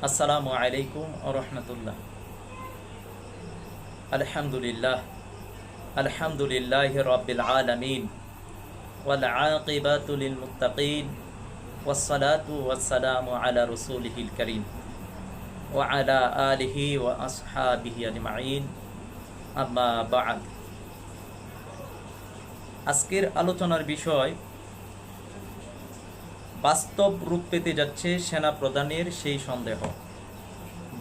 আসসালামু আলাইকুম রহমতুল্লাহ আলহামদুলিল্লাহ আলহামদুলিল্লাহ রবিল আলমিন والعاقبة للمتقين والصلاة والسلام على رسوله الكريم وعلى آله وأصحابه أجمعين أما بعد আজকের আলোচনার বিষয় বাস্তব রূপ পেতে যাচ্ছে সেনা প্রধানের সেই সন্দেহ।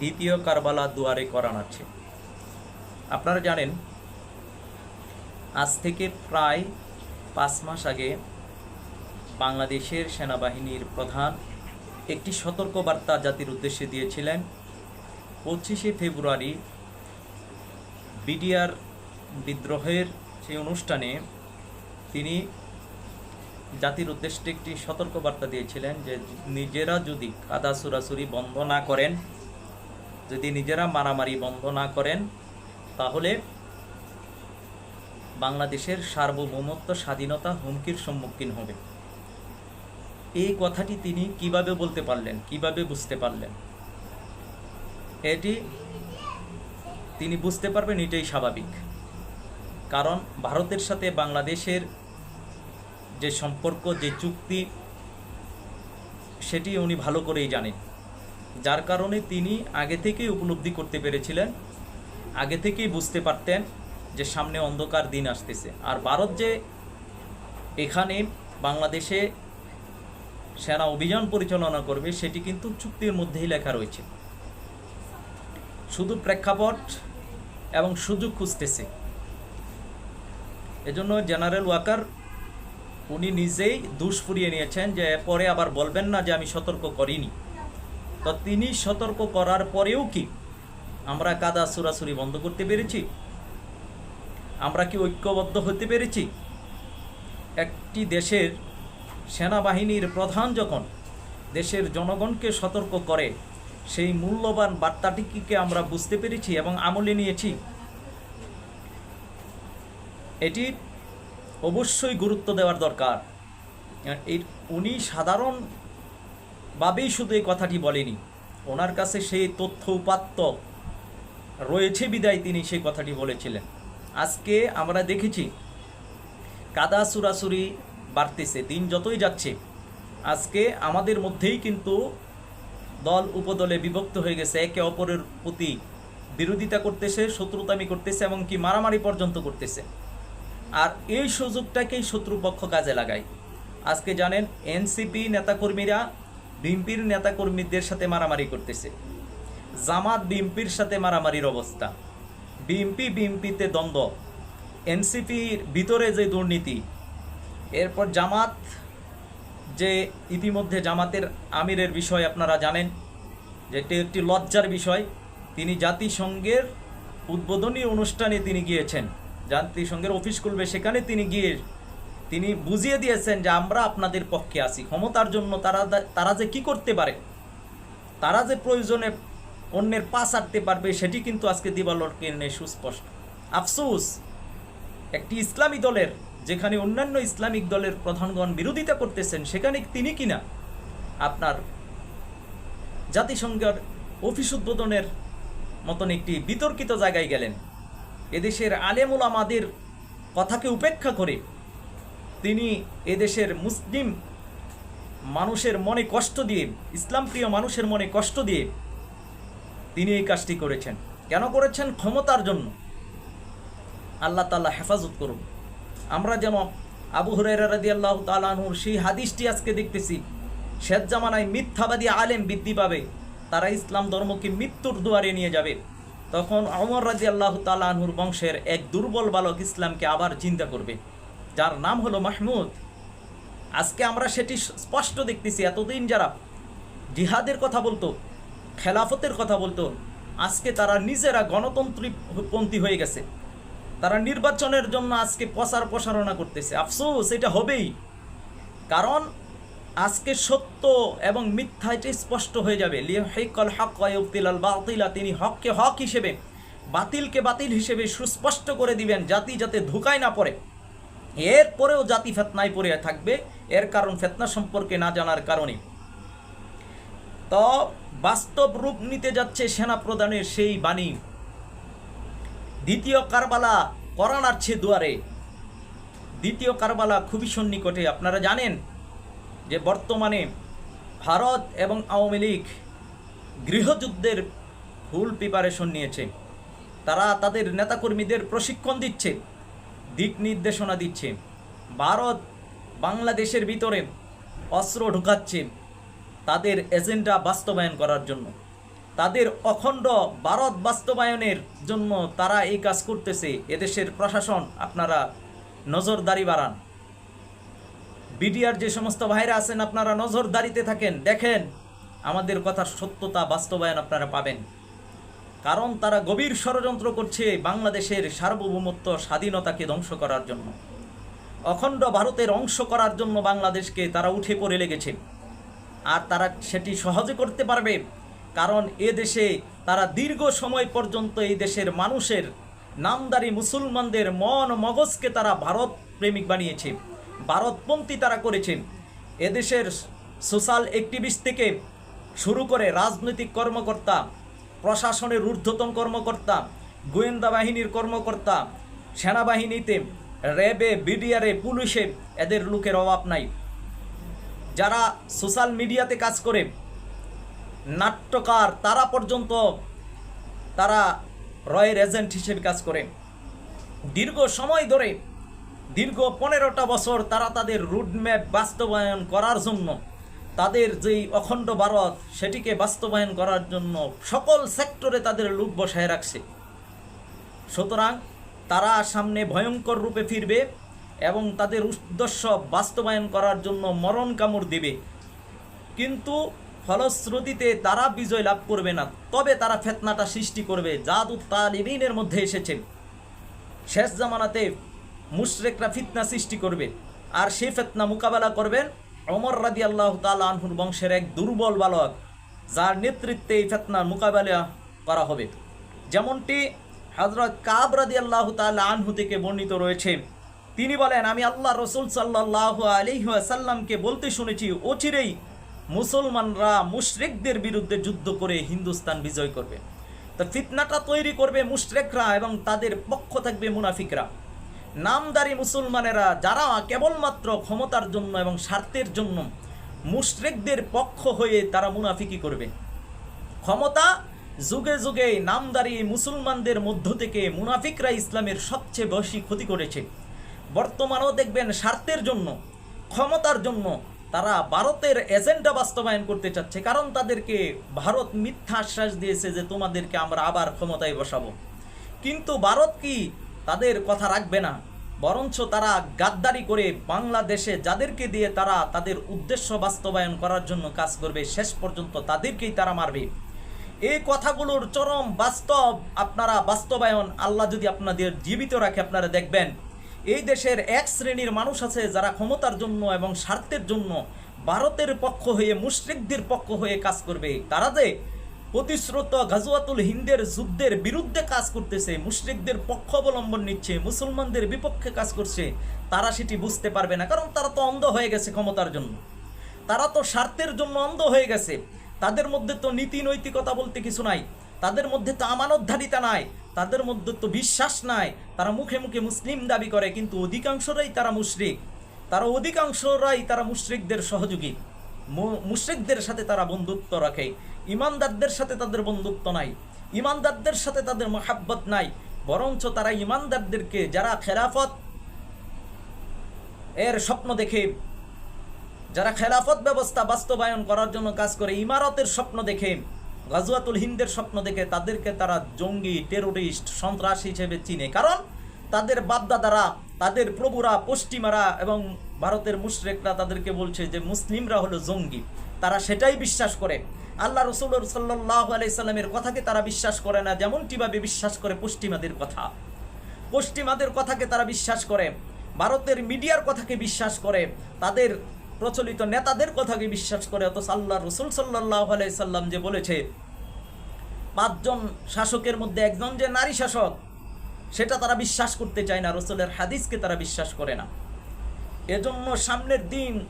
দ্বিতীয় কারবালা দুয়ারে করানাচ্ছে আপনারা জানেন, আজ থেকে প্রায় পাঁচ মাস আগে বাংলাদেশের সেনাবাহিনীর প্রধান একটি সতর্কবার্তা জাতির উদ্দেশ্যে দিয়েছিলেন, পঁচিশে ফেব্রুয়ারি বিডিআর বিদ্রোহের সেই অনুষ্ঠানে তিনি জাতির উদ্দেশ্যে একটি সতর্কবার্তা দিয়েছিলেন যে নিজেরা যদি কাদা সুরাসুরি বন্ধ না করেন, যদি নিজেরা মারামারি বন্ধ না করেন, তাহলে বাংলাদেশের সার্বভৌমত্ব, স্বাধীনতা হুমকির সম্মুখীন হবে। এই কথাটি তিনি কীভাবে বলতে পারলেন, কীভাবে বুঝতে পারলেন? এটি তিনি বুঝতে পারবেন এটাই স্বাভাবিক। কারণ ভারতের সাথে বাংলাদেশের যে সম্পর্ক, যে চুক্তি, সেটি উনি ভালো করেই জানেন। যার কারণে তিনি আগে থেকেই উপলব্ধি করতে পেরেছিলেন, আগে থেকেই বুঝতে পারতেন যে সামনে অন্ধকার দিন আসতেছে। আর ভারত যে এখানে বাংলাদেশে সেনা অভিযান পরিচালনা করবে, সেটি কিন্তু চুক্তির মধ্যেই লেখা রয়েছে। শুধু প্রেক্ষাপট এবং সুযোগ খুঁজতেছে। এজন্য জেনারেল ওয়াকার উনি নিজেই দুষ ফুরিয়ে নিয়েছেন যে পরে আবার বলবেন না যে আমি সতর্ক করিনি। তো তিনি সতর্ক করার পরেও কি আমরা কাদা সুরাসুরি বন্ধ করতে পেরেছি? আমরা কি ঐক্যবদ্ধ হতে পেরেছি? একটি দেশের সেনাবাহিনীর প্রধান যখন দেশের জনগণকে সতর্ক করে, সেই মূল্যবান বার্তাটিকে আমরা বুঝতে পেরেছি এবং আমলে নিয়েছি? এটি অবশ্যই গুরুত্ব দেওয়ার দরকার। এই উনি সাধারণভাবেই শুধু এই কথাটি বলেনি। ওনার কাছে সেই তথ্য উপাত্ত রয়েছে বিদায় তিনি সেই কথাটি বলেছিলেন। আজকে আমরা দেখেছি, কাদা সুরাসুরি বাড়তেছে, দিন যতই যাচ্ছে, আজকে আমাদের মধ্যেই কিন্তু দল উপদলে বিভক্ত হয়ে গেছে, একে অপরের প্রতি বিরোধিতা করতেছে, শত্রুতামি করতেছে এবং কি মারামারি পর্যন্ত করতেছে। আর এই সুযোগটাকেই শত্রুপক্ষ কাজে লাগায়। আজকে জানেন, এনসিপি নেতাকর্মীরা বিএনপির নেতাকর্মীদের সাথে মারামারি করতেছে। জামাত বিএনপির সাথে মারামারির অবস্থা। বিএনপি বিএনপিতে দ্বন্দ্ব। এনসিপির ভিতরে যে দুর্নীতি, এরপর জামাত যে ইতিমধ্যে জামাতের আমিরের বিষয় আপনারা জানেন যেটি একটি লজ্জার বিষয়। তিনি জাতিসংঘের উদ্বোধনী অনুষ্ঠানে তিনি গিয়েছেন। জাতিসংঘের অফিস খুলবে, সেখানে তিনি গিয়ে তিনি বুঝিয়ে দিয়েছেন যে আমরা আপনাদের পক্ষে আছি। ক্ষমতার জন্য তারা তারা যে কি করতে পারে, তারা যে প্রয়োজনে অন্যের পাশ আটতে পারবে, সেটি কিন্তু আজকে দিবালকে সুস্পষ্ট। আফসুস, একটি ইসলামী দলের, যেখানে অন্যান্য ইসলামিক দলের প্রধানগণ বিরোধিতা করতেছেন, সেখানে তিনি কিনা আপনার জাতিসংঘের অফিস উদ্বোধনের মতন একটি বিতর্কিত জায়গায় গেলেন। এদেশের আলেমুল আমাদের কথাকে উপেক্ষা করে তিনি এদেশের মুসলিম মানুষের মনে কষ্ট দিয়ে ইসলাম প্রিয় মানুষের মনে কষ্ট দিয়ে তিনি এই কাজটি করেছেন। কেন করেছেন? ক্ষমতার জন্য। আল্লাহ তাল্লাহ হেফাজত করুন। আমরা যেন আবু হরাদি আল্লাহ তালাহুর সেই হাদিসটি আজকে দেখতেছি। শেষ জামানায় মিথ্যাবাদী আলেম বৃদ্ধি পাবে। তারা ইসলাম ধর্মকে মৃত্যুর দুয়ারে নিয়ে যাবে। তখন অমর রাজি আল্লাহ তালাহুর বংশের এক দুর্বল বালক ইসলামকে আবার চিন্তা করবে, যার নাম হলো মাহমুদ। আজকে আমরা সেটি স্পষ্ট দেখতেছি, এতদিন যারা জিহাদের কথা বলতো, খেলাফতের কথা বলতো, আজকে তারা নিজেরা গণতন্ত্রীপন্থী হয়ে গেছে। তারা নির্বাচনের জন্য আজকে প্রচার প্রসারণা করতেছে। আফসোস, এটা হবেই। কারণ আজকে সত্য এবং মিথ্যা এটি স্পষ্ট হয়ে যাবে। লিয়াহিকল হক ওয়ুক্তিলাল বাতিলা, তিনি হককে হক হিসেবে, বাতিলকে বাতিল হিসেবে সুস্পষ্ট করে দিবেন, জাতি যাতে ধোকায় না পড়ে। এরপরেও জাতি ফেতনায় পড়ে থাকবে, এর কারণ ফেতনা সম্পর্কে না জানার কারণে। তো বাস্তব রূপ নিতে যাচ্ছে সেনা প্রধানের সেই বাণী। দ্বিতীয় কারবালা করান আসছে দুয়ারে। দ্বিতীয় কারবালা খুবই সন্নিকটে, আপনারা জানেন যে বর্তমানে ভারত এবং আওয়ামী লীগ গৃহযুদ্ধের ফুল প্রিপারেশন নিয়েছে। তারা তাদের নেতাকর্মীদের প্রশিক্ষণ দিচ্ছে, দিক নির্দেশনা দিচ্ছে। ভারত বাংলাদেশের ভিতরে অস্ত্র ঢুকাচ্ছে তাদের এজেন্ডা বাস্তবায়ন করার জন্য। তাদের অখণ্ড ভারত বাস্তবায়নের জন্য তারা এই কাজ করতেছে। এদেশের প্রশাসন, আপনারা নজরদারি বাড়ান। বিডিআর যে সমস্ত ভাইরা আছেন, আপনারা নজরদারিতে থাকেন। দেখেন, আমাদের কথার সত্যতা বাস্তবায়ন আপনারা পাবেন। কারণ তারা গভীর ষড়যন্ত্র করছে বাংলাদেশের সার্বভৌমত্ব স্বাধীনতাকে ধ্বংস করার জন্য। অখণ্ড ভারতের অংশ করার জন্য বাংলাদেশকে তারা উঠে পড়ে লেগেছে। আর তারা সেটি সহজে করতে পারবে, কারণ এ দেশে তারা দীর্ঘ সময় পর্যন্ত এই দেশের মানুষের, নামদারি মুসলমানদের মন মগজকে তারা ভারত প্রেমিক বানিয়েছে। ভারতপন্থী তারা করেছেন। এদেশের সোশ্যাল অ্যাক্টিভিস্ট থেকে শুরু করে রাজনৈতিক কর্মকর্তা, প্রশাসনের ঊর্ধ্বতন কর্মকর্তা, গোয়েন্দা বাহিনীর কর্মকর্তা, সেনাবাহিনীতে র্যাবে, বিডিআরে, পুলিশে এদের লোকের অভাব নাই। যারা সোশ্যাল মিডিয়াতে কাজ করে, নাট্যকার, তারা পর্যন্ত তারা রয়ের এজেন্ট হিসেবে কাজ করে। দীর্ঘ সময় ধরে দীর্ঘ পনেরোটা বছর তারা তাদের রুটম্যাপ বাস্তবায়ন করার জন্য, তাদের যেই অখণ্ড ভারত, সেটিকে বাস্তবায়ন করার জন্য সকল সেক্টরে তাদের লোক বসায় রাখছে। সুতরাং তারা সামনে ভয়ঙ্কর রূপে ফিরবে এবং তাদের উদ্দেশ্য বাস্তবায়ন করার জন্য মরণ কামড় দেবে। কিন্তু ফলশ্রুতিতে তারা বিজয় লাভ করবে না। তবে তারা ফেতনাটা সৃষ্টি করবে। জাদু তালিবিনের মধ্যে এসেছে। শেষ জামানাতে মুশরেকরা ফিতনা সৃষ্টি করবে। আর সেই ফেতনা মোকাবেলা করবেন অমর রাদি আল্লাহ তাল আনহুর বংশের এক দুর্বল বালক, যার নেতৃত্বে এই ফেতনার মোকাবেলা করা হবে। যেমনটি হজরত কাব রাদি আল্লাহ তাল আনহু থেকে বর্ণিত রয়েছে। তিনি বলেন, আমি আল্লাহ রসুল সাল্লাহ আলিহাসাল্লামকে বলতে শুনেছি, অচিরেই মুসলমানরা মুশরিকদের বিরুদ্ধে যুদ্ধ করে হিন্দুস্তান বিজয় করবে। তো ফিতনাটা তৈরি করবে মুশরেকরা এবং তাদের পক্ষ থাকবে মুনাফিকরা। নামদারি মুসলমানেরা যারা কেবলমাত্র ক্ষমতার জন্য এবং স্বার্থের জন্য মুশরেকদের পক্ষ হয়ে তারা মুনাফিকি করবে। ক্ষমতা যুগে যুগে নামদারি মুসলমানদের মধ্য থেকে মুনাফিকরা ইসলামের সবচেয়ে বেশি ক্ষতি করেছে। বর্তমানেও দেখবেন স্বার্থের জন্য, ক্ষমতার জন্য তারা ভারতের এজেন্ডা বাস্তবায়ন করতে চাচ্ছে, কারণ তাদেরকে ভারত মিথ্যা আশ্বাস দিয়েছে যে তোমাদেরকে আমরা আবার ক্ষমতায় বসাবো। কিন্তু ভারত কি তাদের কথা রাখবে না। বরঞ্চ তারা গাদ্দারি করে বাংলাদেশে যাদেরকে দিয়ে তারা তাদের উদ্দেশ্য বাস্তবায়ন করার জন্য কাজ করবে, শেষ পর্যন্ত তাদেরকেই তারা মারবে। এই কথাগুলোর চরম বাস্তব আপনারা বাস্তবায়ন আল্লাহ যদি আপনাদের জীবিত রাখে, আপনারা দেখবেন, এই দেশের এক শ্রেণির মানুষ আছে যারা ক্ষমতার জন্য এবং স্বার্থের জন্য ভারতের পক্ষ হয়ে মুশরিকদের পক্ষ হয়ে কাজ করবে। তারা যে প্রতিশ্রুত গাজওয়াতুল হিন্দের যুদ্ধের বিরুদ্ধে কাজ করতেছে, মুশরিকদের পক্ষ অবলম্বন নিচ্ছে, মুসলমানদের বিপক্ষে কাজ করছে, তারা সেটি বুঝতে পারবে না, কারণ তারা তো অন্ধ হয়ে গেছে ক্ষমতার জন্য। তারা তো স্বার্থের জন্য অন্ধ হয়ে গেছে। তাদের মধ্যে তো নীতি নৈতিকতা বলতে কিছু নাই, তাদের মধ্যে তো আমানতধারিতা নাই, তাদের মধ্যে তো বিশ্বাস নাই, তারা মুখে মুখে মুসলিম দাবি করে, কিন্তু অধিকাংশরাই তারা মুশরিক। তারা অধিকাংশরাই তারা মুশরিকদের সহযোগী। মুশরিকদের সাথে তারা বন্ধুত্ব রাখে। ইমানদারদের সাথে তাদের বন্ধুত্ব নাই। ইমানদারদের সাথে তাদের মহাব্বত নাই। বরঞ্চ তারা ইমানদারদেরকে যারা খেলাফত এর স্বপ্ন দেখে, যারা খেলাফত ব্যবস্থা বাস্তবায়ন করার জন্য কাজ করে, ইমারতের স্বপ্ন দেখে, গাজওয়াতুল হিন্দের স্বপ্ন দেখে, তাদেরকে তারা জঙ্গি, টেরোরিস্ট, সন্ত্রাস হিসেবে চিনে। কারণ তাদের বাপদাদারা, তাদের প্রভুরা, পশ্চিমারা এবং ভারতের মুশরেকরা তাদেরকে বলছে যে মুসলিমরা হলো জঙ্গি। তারা সেটাই বিশ্বাস করে। আল্লাহ রসুল সাল্লাহ আলাইসাল্লামের কথাকে তারা বিশ্বাস করে না, যেমনটিভাবে বিশ্বাস করে পশ্চিমাদের কথা। পশ্চিমাদের কথাকে তারা বিশ্বাস করে, ভারতের মিডিয়ার কথাকে বিশ্বাস করে, তাদের প্রচলিত নেতাদের কথাকে বিশ্বাস করে। অথচ আল্লাহ রসুল সাল্লাহ সাল্লাম যে বলেছে, পাঁচজন শাসকের মধ্যে একজন যে নারী শাসক, সেটা তারা বিশ্বাস করতে চায় না, রসুলের হাদিসকে তারা বিশ্বাস করে না। এজন্য সামনের দিন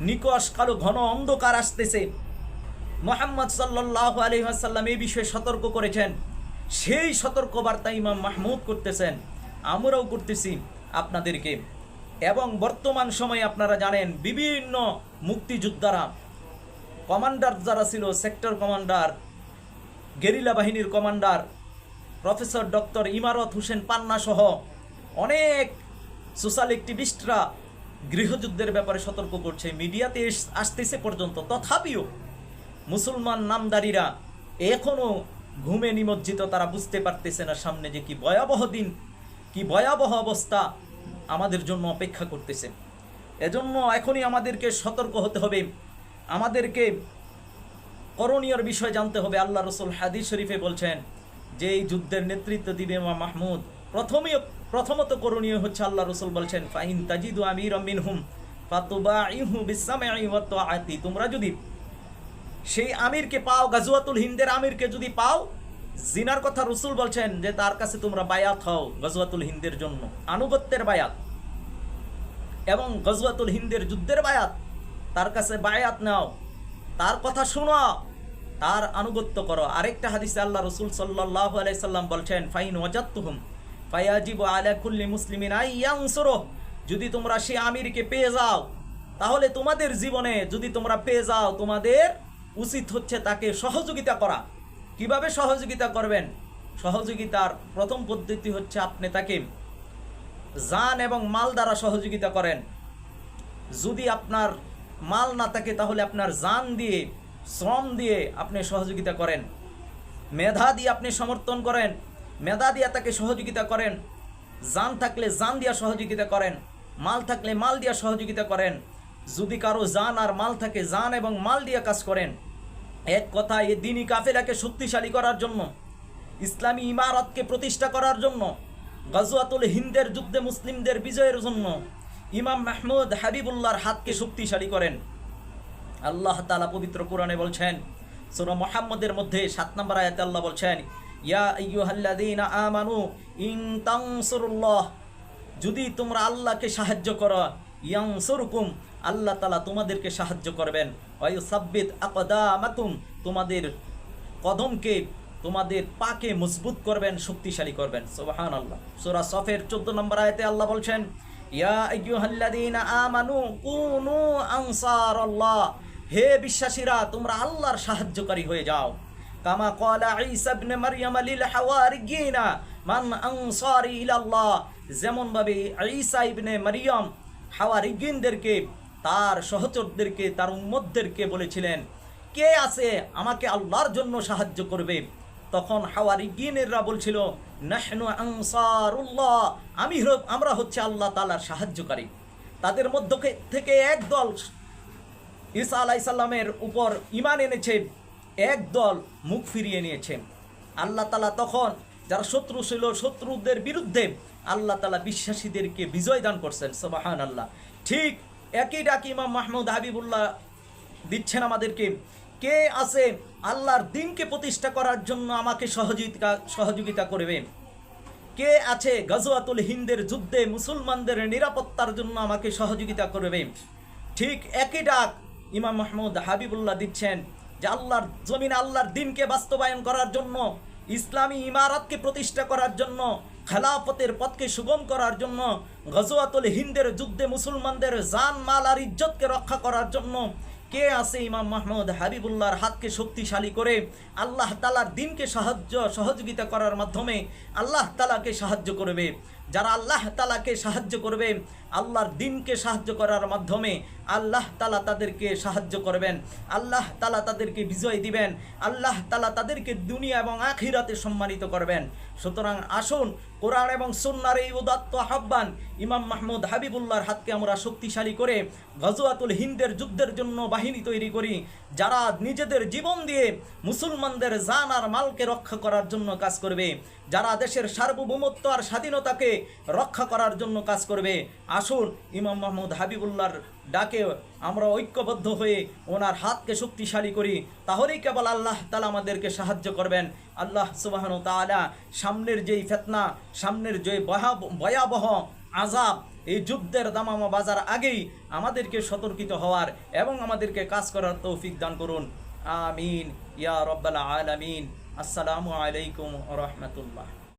নিকশ কালো ঘন অন্ধকার আসতেছে। মোহাম্মদ সাল্লাহ আলহাসাল্লাম এই বিষয়ে সতর্ক করেছেন। সেই সতর্কবার্তা ইমাম মাহমুদ করতেছেন। আমরাও করতেছি আপনাদেরকে। এবং বর্তমান সময়ে আপনারা জানেন, বিভিন্ন মুক্তিযোদ্ধারা, কমান্ডার যারা ছিল, সেক্টর কমান্ডার, গেরিলা বাহিনীর commander, professor doctor Imarat Hossain Panna সহ অনেক সোশ্যাল অ্যাক্টিভিস্টরা গৃহযুদ্ধের ব্যাপারে সতর্ক করছে মিডিয়াতে আসতেছে পর্যন্ত। তথাপিও মুসলমান নামদারিরা এখনও ঘুমে নিমজ্জিত, তারা বুঝতে পারতেছে না সামনে যে কি ভয়াবহ দিন, কি ভয়াবহ অবস্থা আমাদের জন্য অপেক্ষা করতেছে। এজন্য এখনই আমাদেরকে সতর্ক হতে হবে। আমাদেরকে করণীয়র বিষয় জানতে হবে। আল্লাহ রসুল হাদিস শরীফে বলছেন, যে এই যুদ্ধের নেতৃত্ব দিবে মা মাহমুদ প্রথমেই প্রথমত করণীয় হচ্ছে আল্লাহ রসুল বলছেন, ফাইন তাজিদু আমির মিনহুম ফাতুবা ইহু তোমরা যদি সেই আমিরকে পাও গাজুয়াতুল হিন্দের আমিরকে যদি পাও, জিনার কথা রসুল বলছেন যে তার কাছে তোমরা বায়াত হও গজওয়াতুল হিন্দের জন্য, আনুগত্যের বায়াত। এবং গজওয়াতুল হিন্দের যুদ্ধের বায়াত, তার কাছে বায়াত নাও, তার কথা শোনো, তার আনুগত্য করো। আরেকটা হাদিসে আল্লাহ রসুল সাল্লাহ আলাইসাল্লাম বলছেন, ফাইন ওয়াজাত্তুহুম যদি তোমরা সে আমিরকে পেয়ে যাও, তাহলে তোমাদের জীবনে যদি তোমরা পেয়ে যাও, তোমাদের উচিত হচ্ছে তাকে সহযোগিতা করা। কীভাবে সহযোগিতা করবেন? সহযোগিতার প্রথম পদ্ধতি হচ্ছে আপনি তাকে জান এবং মাল দ্বারা সহযোগিতা করেন। যদি আপনার মাল না থাকে, তাহলে আপনার জান দিয়ে, শ্রম দিয়ে আপনি সহযোগিতা করেন। মেধা দিয়ে আপনি সমর্থন করেন। মেধা দিয়ে তাকে সহযোগিতা করেন, জান থাকলে জান দিয়া সহযোগিতা করেন, মাল থাকলে মাল দিয়া সহযোগিতা করেন। যদি কারও জান আর মাল থাকে, জান এবং মাল দিয়ে কাজ করেন। এক কথায়, এ দিনই কাফেলাকে শক্তিশালী করার জন্য, ইসলামী ইমারতকে প্রতিষ্ঠা করার জন্য, গজওয়াতুল হিন্দের যুদ্ধে মুসলিমদের বিজয়ের জন্য ইমাম মাহমুদ হাবিবুল্লাহর হাতকে শক্তিশালী করেন। আল্লাহ তালা পবিত্র কোরআনে বলছেন, সূরা মোহাম্মদের মধ্যে সাত নম্বর আয়াতে আল্লাহ বলছেন ইয়া যদি তোমরা আল্লাহকে সাহায্য করো, ইয়ানসুরকুম, আল্লাহ তালা তোমাদেরকে সাহায্য করবেন। ওয়ায়ুসাব্বিত আকদামাকুম, তোমাদের কদমকে তোমাদের পাকে মজবুত করবেন, শক্তিশালী করবেন। সুবহান আল্লাহ সূরা সফের 14 নম্বর আয়াতে আল্লাহ বলছেন হে বিশ্বাসীরা, তোমরা আল্লাহর সাহায্যকারী হয়ে যাও। কামা ক্বালা ঈসা ইবনে মারইয়াম লিল হাওয়ারিয়িনা মান আনসারি ইলাল্লাহ যেমন ভাবে ঈসা ইবনে মারইয়াম হাওয়ারিয়িনদেরকে তার সহচরদেরকে, তার উম্মতদেরকে বলেছিলেন, কে আছে আমাকে আল্লাহর জন্য সাহায্য করবে? তখন হাওয়ারিগিনেররা বলছিল, নাহনু আনসারুল্লাহ, আমি আমরা হচ্ছে আল্লাহ তাআলার সাহায্যকারী। তাদের মধ্যকে থেকে একদল ঈসা আলাইসাল্লামের উপর ইমান এনেছে। এক দল মুখ ফিরিয়ে নিয়েছে আল্লাহ তালা তখন যারা শত্রু ছিল, শত্রুদের বিরুদ্ধে আল্লাহ তালা বিশ্বাসীদেরকে বিজয় দান করছেন সবাহান আল্লাহ ঠিক একই ডাক ইমাম মাহমুদ হাবিবুল্লাহ দিচ্ছেন আমাদেরকে, কে আছে আল্লাহর দিনকে প্রতিষ্ঠা করার জন্য আমাকে সহযোগিতা সহযোগিতা করবে? কে আছে গজওয়াতুল হিন্দের যুদ্ধে মুসলমানদের নিরাপত্তার জন্য আমাকে সহযোগিতা করবে? ঠিক একই ডাক ইমাম মাহমুদ হাবিবুল্লাহ দিচ্ছেন যে আল্লাহর জমিন আল্লাহর দিনকে বাস্তবায়ন করার জন্য, ইসলামী ইমারতকে প্রতিষ্ঠা করার জন্য, খেলাফতের পথকে সুগম করার জন্য, গজওয়াতুল হিন্দের যুদ্ধে মুসলমানদের জান, মাল আর ইজ্জতকে রক্ষা করার জন্য কে আছে ইমাম মাহমুদ হাবিবুল্লাহর হাতকে শক্তিশালী করে আল্লাহ তালার দিনকে সাহায্য, সহযোগিতা করার মাধ্যমে আল্লাহ তালাকে সাহায্য করবে? যারা আল্লাহ তালাকে সাহায্য করবে, আল্লাহর দিনকে সাহায্য করার মাধ্যমে আল্লাহ তালা তাদেরকে সাহায্য করবেন, আল্লাহ তালা তাদেরকে বিজয় দিবেন, আল্লাহ তালা তাদেরকে দুনিয়া এবং আখিরাতে সম্মানিত করবেন। সুতরাং আসুন, কোরআন এবং সুন্নার এই উদাত্ত আহ্বান ইমাম মাহমুদ হাবিবুল্লাহর হাতকে আমরা শক্তিশালী করে গজওয়াতুল হিন্দের যুদ্ধের জন্য বাহিনী তৈরি করি। যারা নিজেদের জীবন দিয়ে মুসলমানদের জান আর মালকে রক্ষা করার জন্য কাজ করবে, যারা দেশের সার্বভৌমত্ব আর স্বাধীনতাকে রক্ষা করার জন্য কাজ করবে, আসুন ইমাম মাহমুদ হাবিবুল্লাহর ডাকে আমরা ঐক্যবদ্ধ হয়ে ওনার হাতকে শক্তিশালী করি, তাহলেই কেবল আল্লাহ তালা আমাদেরকে সাহায্য করবেন। আল্লাহ সুবাহন তালা সামনের যেই ফেতনা, সামনের যে ভয়াব- ভয়াবহ আজাব এই যুদ্ধের দামামা বাজার আগেই আমাদেরকে সতর্কিত হওয়ার এবং আমাদেরকে কাজ করার তৌফিক দান করুন। আমিন। ইয়া রব্বাল আলামিন। আসসালামু আলাইকুম রহমতুল্লাহ।